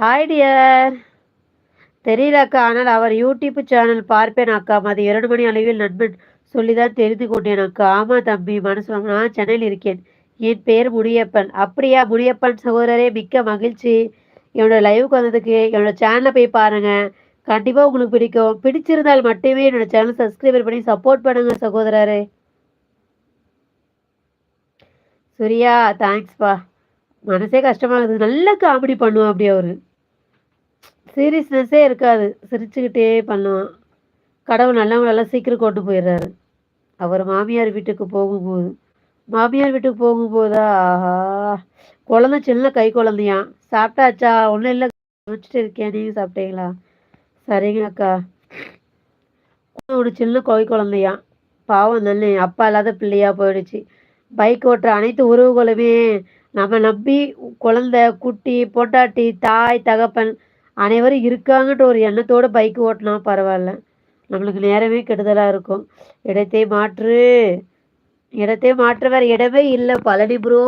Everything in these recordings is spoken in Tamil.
ஹாய் டியர் தெரியல அக்கா ஆனால் அவர் யூடியூப் சேனல் பார்ப்பேன் அக்கா. மதியம் இரண்டு மணி அளவில் நண்பன் சொல்லிதான் தெரிந்து கொண்டேன் அக்கா. ஆமாம் தம்பி மனசு வாங்க, நான் சென்னையில் இருக்கேன். என் பேர் முனியப்பன். அப்படியா முனியப்பன் சகோதரரே மிக்க மகிழ்ச்சி. என்னோட லைவுக்கு வந்ததுக்கு என்னோட சேனலை போய் பாருங்கள் கண்டிப்பாக உங்களுக்கு பிடிக்கும். பிடிச்சிருந்தால் மட்டுமே என்னோட சேனல் சப்ஸ்கிரைபர் பண்ணி சப்போர்ட் பண்ணுங்க சகோதரரே. சூர்யா தேங்க்ஸ்ப்பா மனசே கஷ்டமாகுது நல்ல காமெடி பண்ணுவோம் அப்படி அவரு. சீரியஸ்னஸ்ஸே இருக்காது. சிரிச்சுக்கிட்டே பண்ணுவான். கடவுள் நல்லவங்களெல்லாம் சீக்கிரம் கொண்டு போயிடுறாரு. அவர் மாமியார் வீட்டுக்கு போகும்போது மாமியார் வீட்டுக்கு போகும்போதா? ஆஹா. குழந்தை சின்ன கை குழந்தையாம். சாப்பிட்டாச்சா? ஒன்றும் இல்லை. வச்சுட்டு இருக்கேன். நீங்கள் சாப்பிட்டீங்களா? சரிங்க அக்கா. ஒரு சின்ன கை குழந்தையாம். பாவம் தானே. அப்பா இல்லாத பிள்ளையா போயிடுச்சு. பைக் ஓட்டுற அனைத்து உறவுகளுமே நம்ம நம்பி குழந்தை குட்டி பொட்டாட்டி தாய் தகப்பன் அனைவரும் இருக்காங்கன்ற ஒரு எண்ணத்தோட பைக் ஓட்டினா பரவாயில்ல. நம்மளுக்கு நேரமே கெடுதலாக இருக்கும். இடத்தை மாற்று. இடத்தை மாற்ற வேறு இடமே இல்லை பழனி ப்ரோ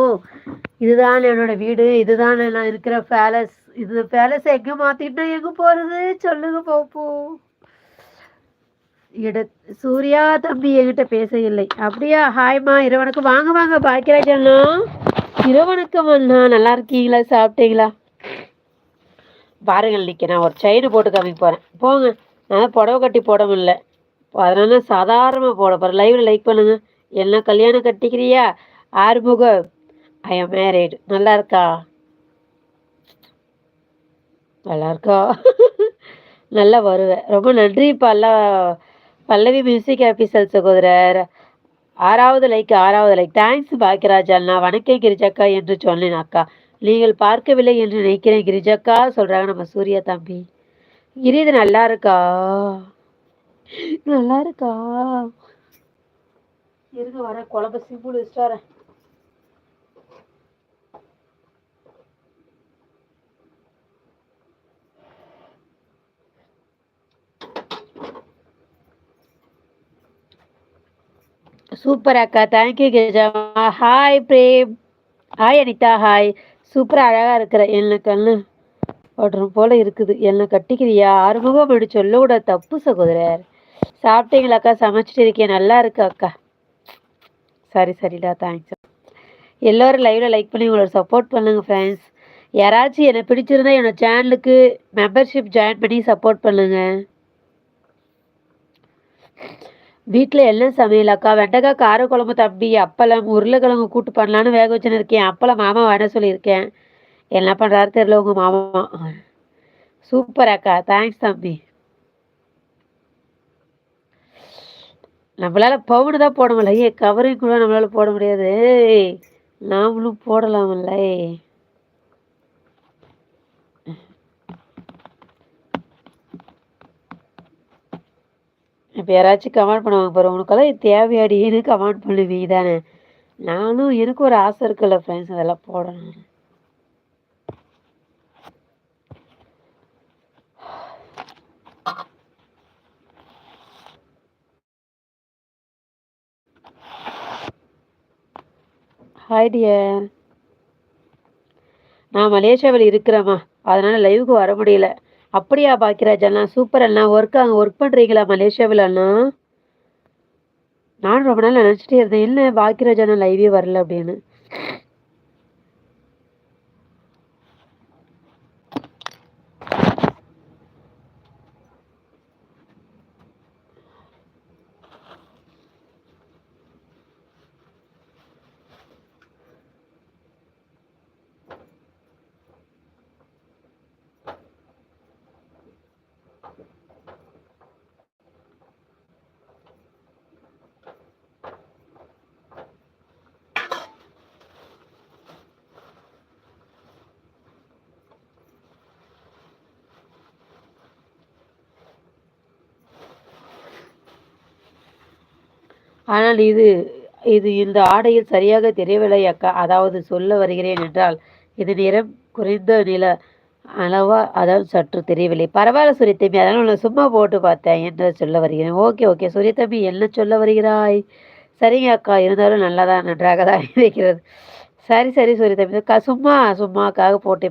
இதுதான் என்னோட வீடு. இதுதான் நான் இருக்கிற பேலஸ் இது பேலஸ் எங்கே மாற்றிட்டா எங்கே போகிறது சொல்லுங்க பாப்போ இட சூர்யா தம்பி என்கிட்ட பேச இல்லை அப்படியா ஹாய்மா இரவணக்கம் வாங்க வாங்க. பாக்கியராஜ் அண்ணா. இரவணக்கம் அண்ணா. நல்லா இருக்கீங்களா? சாப்பிட்டீங்களா? பாருங்கள் இன்றைக்கி நான் ஒரு செயின் போட்டு காமிக்க போகிறேன் போங்க. நான் புடவை கட்டி போட முடியல அதனால சாதாரணமாக போட போகிறேன் லைவில் லைக் பண்ணுங்க. என்ன கல்யாணம் கட்டிக்கிறியா? ஆறுமுகம். ஐ எம் நல்லா இருக்கா? நல்லா இருக்கா? நல்லா வருவேன். ரொம்ப நன்றி பல்ல பல்லவி மியூசிக் ஆஃபீஸர் சகோதரர். ஆறாவது லைக் ஆறாவது லைக் தேங்க்ஸ் பாக்கியராஜ் அண்ணா. வணக்கம் கிரிஜாக்கா என்று சொன்னேன் அக்கா. நீங்கள் பார்க்கவில்லை என்று நினைக்கிறேன் கிரிஜக்கா சொல்றாங்க நம்ம சூர்யா தம்பி. கிரி இது நல்லா இருக்கா? நல்லா இருக்கா? இருங்க வர குழம்பு சிம்பிள் வச்சுட்டு வரேன். சூப்பர் அக்கா thank you Girija. Hi Prem. Hi Anitha hi சூப்பராக அழகாக இருக்கிற என்ன கண்ணு ஓடுறோம் போல இருக்குது. என்ன கட்டிக்கிறியா? ஆறுமுகம் அப்படி சொல்ல விட தப்பு சகோதரர். சாப்பிட்டீங்களாக்கா சமைச்சிட்டு இருக்கேன் நல்லா இருக்கு அக்கா. சரி சரிடா. தேங்க்ஸ் எல்லோரும் லைவ்ல லைக் பண்ணி உங்களோட சப்போர்ட் பண்ணுங்க ஃப்ரெண்ட்ஸ் யாராச்சும் என்னை பிடிச்சிருந்தா என்னோட சேனலுக்கு மெம்பர்ஷிப் ஜாயின் பண்ணி சப்போர்ட் பண்ணுங்க. வீட்டில் என்ன சமையல் அக்கா. வெண்டைக்காய் காரக்குழம்பு தம்பி அப்பளம் உருளைக்கிழங்கு கூட்டு பண்ணலான்னு வேக வச்சுன்னு இருக்கேன் அப்பளம் மாமா வேண சொல்லியிருக்கேன். என்ன பண்ணுறாரு தெரியல உங்கள் மாமா. சூப்பர் அக்கா. தேங்க்ஸ் தம்பி. நம்மளால பவுனு தான் போட முடியல. ஏ கவரிங் கூட நம்மளால போட முடியாது. நாமளும் போடலாம்ல இப்போ யாராச்சும் கமெண்ட் பண்ணுவாங்க பாரு உனக்கெல்லாம் இது தேவையாடின்னு கமெண்ட் பண்ணுவீங்க தானே நானும் எனக்கு ஒரு ஆசை இருக்குல்ல ஃப்ரெண்ட்ஸ் அதெல்லாம் போடணும் ஹாய் டியர் நான் மலேசியாவில் இருக்கிறேம்மா. அதனால லைவுக்கு வர முடியல. அப்படியா பாக்கியராஜ் அண்ணா? சூப்பர் அண்ணா. ஒர்க் அங்கே ஒர்க் பண்ணுறீங்களா மலேசியாவில் அண்ணா? நான் ரொம்ப நாள் நினச்சிட்டே இருந்தேன். என்ன பாக்கியராஜ் அண்ணா லைவே வரல அப்படின்னு. ஆனால் இது இது இந்த ஆடையில் சரியாக தெரியவில்லை அக்கா. அதாவது சொல்ல வருகிறேன் என்றால் இது நிறம் குறைந்த நில அளவா அதாவது சற்று தெரியவில்லை. பரவாயில்ல சூரியத்தம்பி அதனால் நான் சும்மா போட்டு பார்த்தேன் என்று சொல்ல வருகிறேன். Okay okay. சூரியத்தம்பி என்ன சொல்ல வருகிறாய்? சரிங்க அக்கா இருந்தாலும் நல்லா தான் நன்றாக தான் இருக்கிறது. சரி சரி சூரியத்தம்பி க சும்மா சும்மாக்காக போட்டு